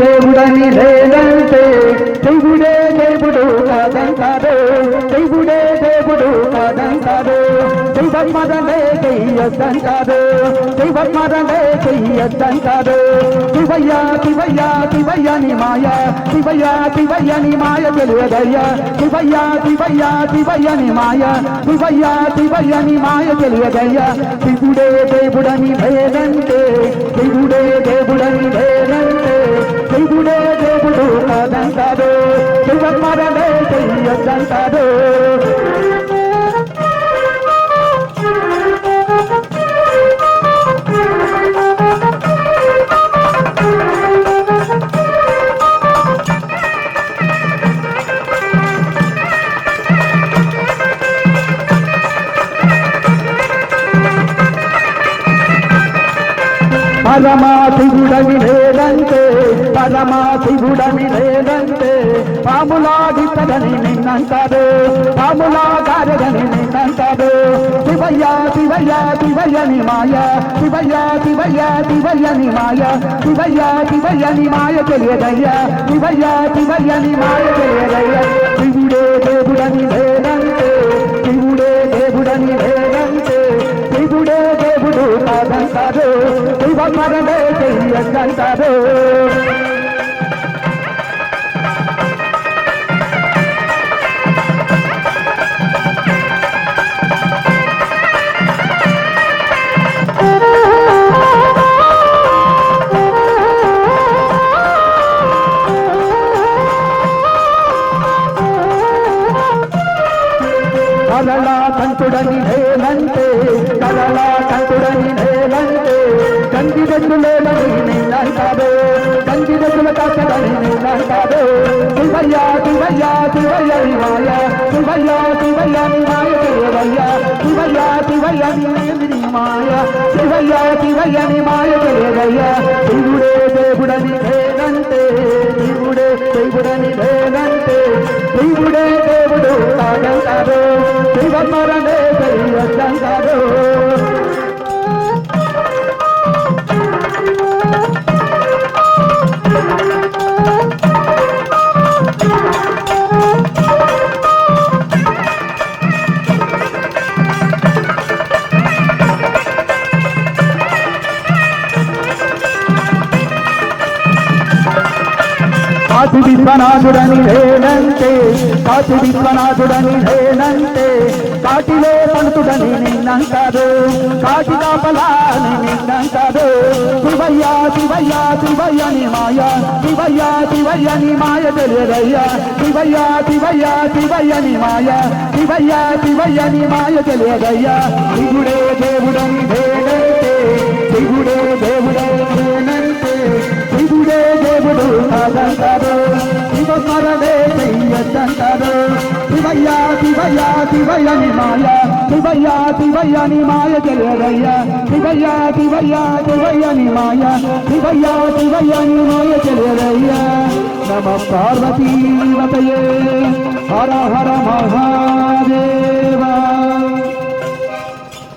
దేవుడని లేదంటే దేవుడే దేవుడు కాదంటారు శివుడే దేవుడు కాదంటారు శివమరణే చెయ్యొద్దంటారు శివమరణే చెయ్యొద్దంటారు శివయ్య శివయ్య శివయ్యని మాయ. శివయ్య శివయ్యని మాయ తెలియదయ్యా. శివయ్య శివయ్య శివయ్యని మాయ. శివయ్య శివయ్యని మాయ తెలియదయ్యా. శివుడే దేవుడని భేదంటే శివమరణే చెయ్యొద్దంటారు. పరమా శివుడని లేదంటే పరమా శివుడని లేదంటే పాములాడితడని నిన్నంటారు పాములా గారడని నిన్నంటారు శివయ్య శివయ్య శివయ్యని మాయ శివయ్య శివయ్య శివయ్యని మాయ శివయ్య శివయ్యని మాయ తెలియదయ్యా శివయ్య శివయ్యని మాయ తెలియదయ్యా. శివుడే దేవుడని లేదంటే శివమరణే చెయ్యకంటారు కరళా కంటుడని నేనంటే కరళా కంటుడని నేనంటే కందిరెద్దులేనని నేనంటారు కందిరెద్దుల కాచడని నేనంటారు శివయ్య శివయ్య శివయ్య ని మాయ శివయ్య శివయ్య ని మాయ శివయ్య శివయ్య ని శివయ్య శివయ్య ని మాయ శివుడే దేవుడని నేనంటే శివుడే దేవుడని నేనంటే శివుడే దేవుడు కాదంటారు శివమరణే చెయ్యొద్దంటారు కాశీ విశ్వనాథుడని లేనంటే కాశీ విశ్వనాథుడని లేనంటే కాటిలో పండుతుడని నిన్నంటారు కాటి కాపలాని నిన్నంటారు. శివయ్య శివయ్య శివయ్యని మాయ శివయ్య శివయ్యని మాయ తెలియదయ్యా. శివయ్య శివయ్య శివయ్యని మాయ శివయ్య శివయ్యని మాయ తెలియదయ్యా. శివుడే దేవుడని లేనంటే శివుడే దేవుడు శివయ్యా శివయ్యా శివయ్యని మాయ శివయ్యా శివయ్యని మాయ తెలియదయ్యా. శివయ్యా శివయ్యా శివయ్యని మాయ శివయ్యా శివయ్యని మాయ తెలియదయ్యా. నమ పార్వతీవతయే హర హర మహా